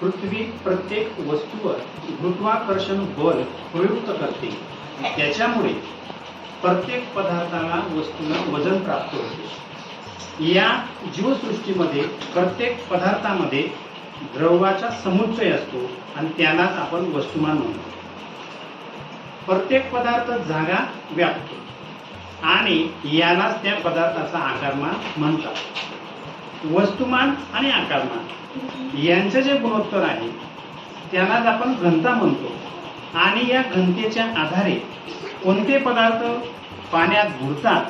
पृथ्वी प्रत्येक वस्तूवर गुरुत्वाकर्षण बल प्रयुक्त करते. त्याच्यामुळे प्रत्येक पदार्थाला वस्तूला वजन प्राप्त होते. या जीवसृष्टीमध्ये प्रत्येक पदार्थामध्ये द्रवाचा समुच्चय असतो आणि त्यालाच आपण वस्तुमान म्हणतो. प्रत्येक पदार्थ जागा व्यापतो आणि यालाच त्या पदार्थाचा आकारमान म्हणतात. वस्तुमान आणि आकारमान. यांचं जे गुणोत्तर आहे त्यालाच आपण घनता म्हणतो. आणि या घनतेच्या आधारे कोणते पदार्थ पाण्यात बुडतात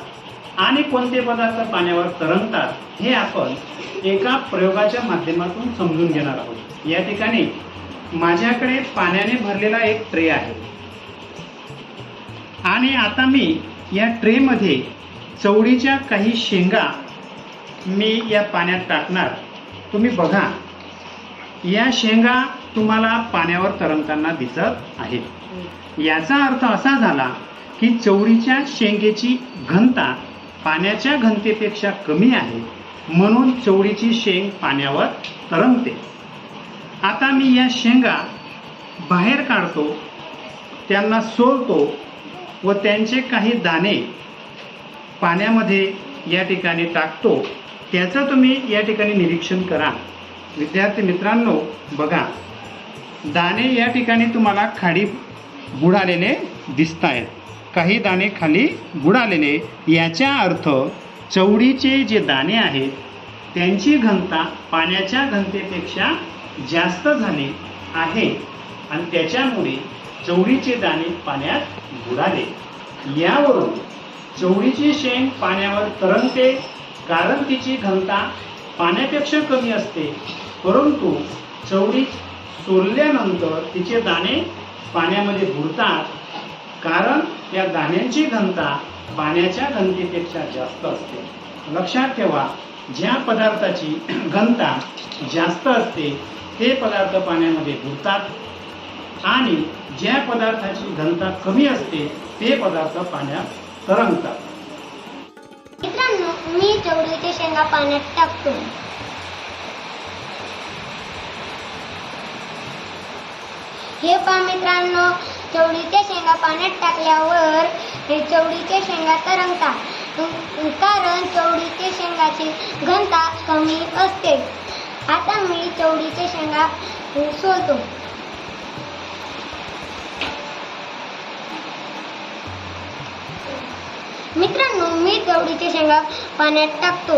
आणि कोणते पदार्थ पाण्यावर तरंगतात हे आपण एका प्रयोगाच्या माध्यमातून समजून घेणार आहोत. या ठिकाणी माझ्याकडे पाण्याने भरलेला एक ट्रे आहे. आणि आता मी या ट्रेमध्ये चवळीच्या काही शेंगा मी या पाण्यात टाकणार. तुम्ही बघा. या शेंगा तुम्हाला पाण्यावर तरंगताना दिसत आहेत. याचा अर्थ असा झाला की चवळीच्या शेंगेची घनता पाण्याच्या घनतेपेक्षा कमी आहे म्हणून चवळीची शेंग पाण्यावर तरंगते. आता मी या शेंगा बाहेर काढतो त्यांना सोलतो व त्यांचे काही दाणे पाण्यामध्ये या ठिकाणी टाकतो. त्याचं तुम्ही या ठिकाणी निरीक्षण करा. विद्यार्थी मित्रांनो बघा. दाणे या ठिकाणी तुम्हाला खाली बुडालेले दिसत आहेत काही दाणे खाली बुडालेले. याचा अर्थ चवडीचे जे दाणे आहेत त्यांची घनता पाण्याच्या घनतेपेक्षा जास्त झाली आहे. आणि त्याच्यामुळे चवडीचे दाणे पाण्यात बुडाले. यावरून चवडीचे शेंग पाण्यावर तरंगते कारण तिची घनता पाण्यापेक्षा कमी असते. परंतु चवळी सोलल्यानंतर तिचे दाणे पाण्यामध्ये बुडतात. कारण त्या दाण्यांची घनता पाण्याच्या घनतेपेक्षा जास्त असते. लक्षात ठेवा ज्या पदार्थाची घनता जास्त असते ते पदार्थ पाण्यामध्ये बुडतात आणि ज्या पदार्थाची घनता कमी असते ते पदार्थ पाण्यात तरंगतात. मी चवळीच्या शेंगा पाण्यात टाकतो. हे पहा मित्रांनो चवळीच्या शेंगा पाण्यात टाकल्यावर हे चवळीच्या शेंगा तरंगतात. कारण चवळीच्या शेंगाची घनता कमी असते. आता मी चवळीच्या शेंगा सोलतो. मित्रांनो मी चवळीच्या शेंगा पाण्यात टाकतो.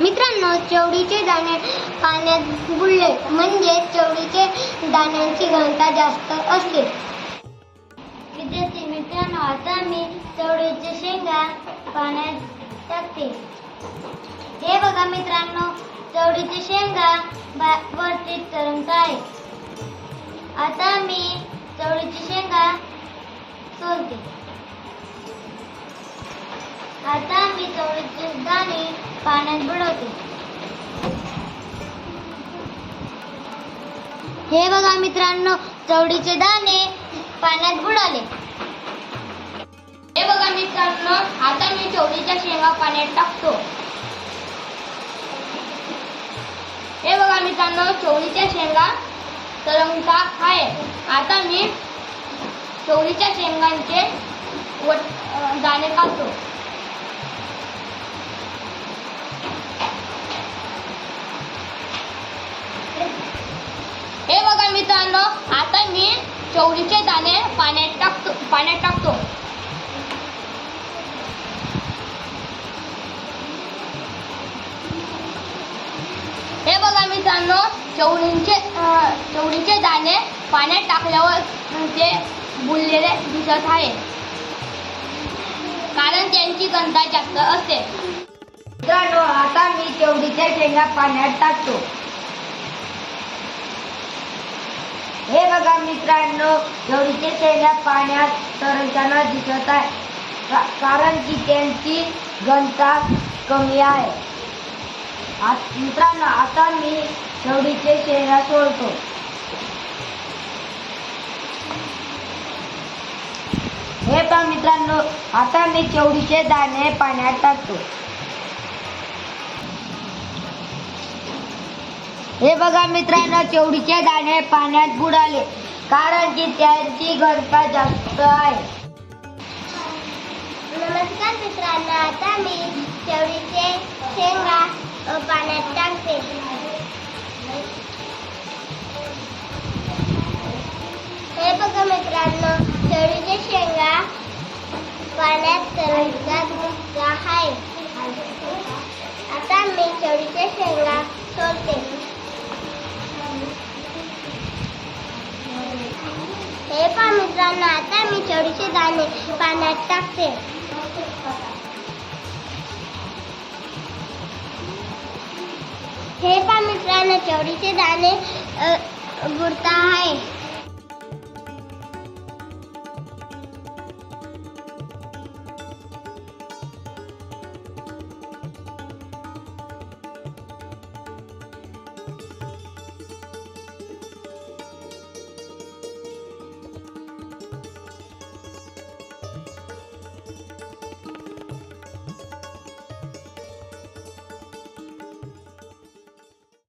मित्रांनो चवडीचे दाणे पाण्यात बुडले म्हणजे चवडीचे दाण्यांची घनता जास्त असते. विद्यार्थी मित्रांनो आता मी चवडीचे शेंगा पाण्यात टाकते. हे बघा मित्रांनो चवडीचे शेंगा वरती तरंगत आहे आता मी चवळीची शेंगा सोलते. आता मी चवळीचे दाणे पाण्यात बुडवते. हे बघा मित्रांनो चवळीचे दाणे पाण्यात बुडाले हे बघा मित्रांनो आता मी चवळीच्या शेंगा पाण्यात टाकतो. हे बघा मित्रांनो चवळीच्या शेंगा तरंगता आहे. आता मी चवळीच्या शेंगांचे वट दाणे काढतो हे बघा मित्रांनो आता मी चवळीचे दाणे पाण्यात टाकतो पाण्यात टाकतो. हे बघा मित्रांनो चवळींचे चवळीचे दाणे पाण्यात टाकल्यावर ते बुललेले दिसत आहे. कारण त्यांची गंधा जास्त असते. मित्रांनो आता मी चवळीच्या शेंगा पाण्यात टाकतो. हे बघा मित्रांनो चवडीच्या शेंगा पाण्यात तरंगताना दिसत आहे. का- कारण की त्यांची घनता कमी आहे. मित्रांनो आता मी चवळीचे शेंगा सोडतो. हे पहा मित्रांनो आता मी चवळीचे दाणे पाण्यात टाकतो. हे बघा मित्रांनो चवळीचे दाणे पाण्यात बुडाले कारण की त्यांची घनता जास्त आहे. नमस्कार मित्रांनो आता मी चवळीचे शेंगा पाण्यात टाकते. हे बघा मित्रांनो चवळीचे शेंगा पाण्यात तरंगत आहे आता मी चवळीचे शेंगा सोडते हे पा मित्रांनो आता मी चवळीचे दाणे पाण्यात टाकते. हे पा मित्रांनो चवळीचे दाणे बुडता आहे.